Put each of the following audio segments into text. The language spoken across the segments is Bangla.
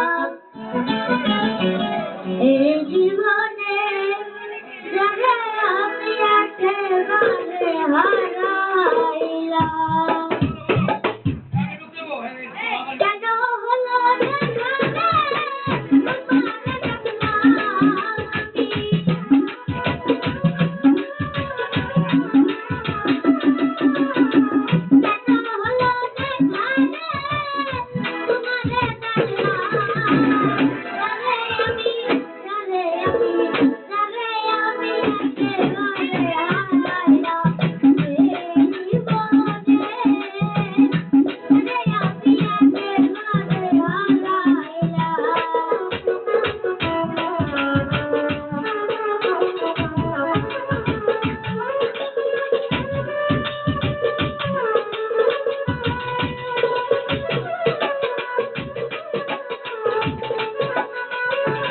love.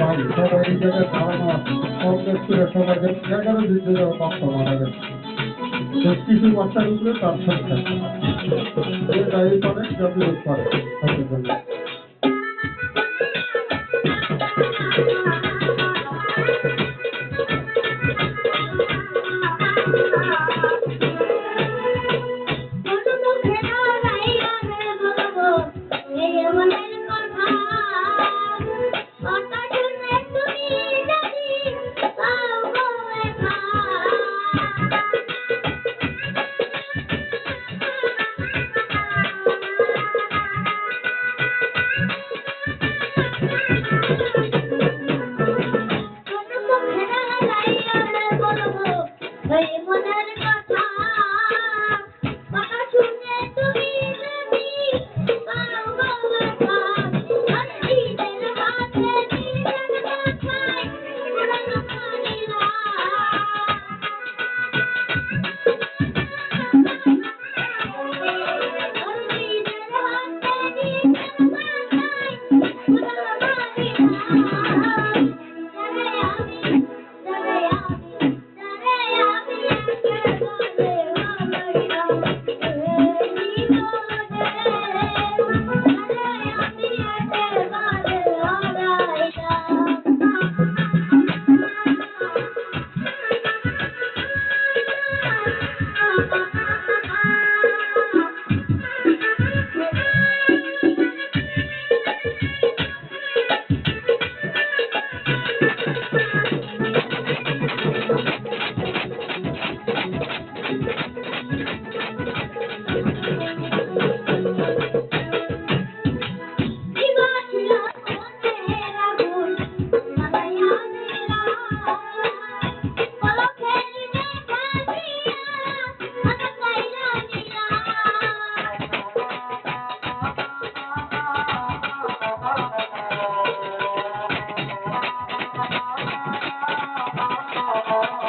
সবাই এই জায়গায় মারা গেছে বেশ কিছু বাচ্চার তার সংখ্যা যে দায়ী করে জাতীয় করে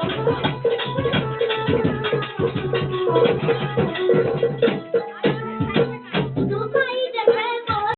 Thank you.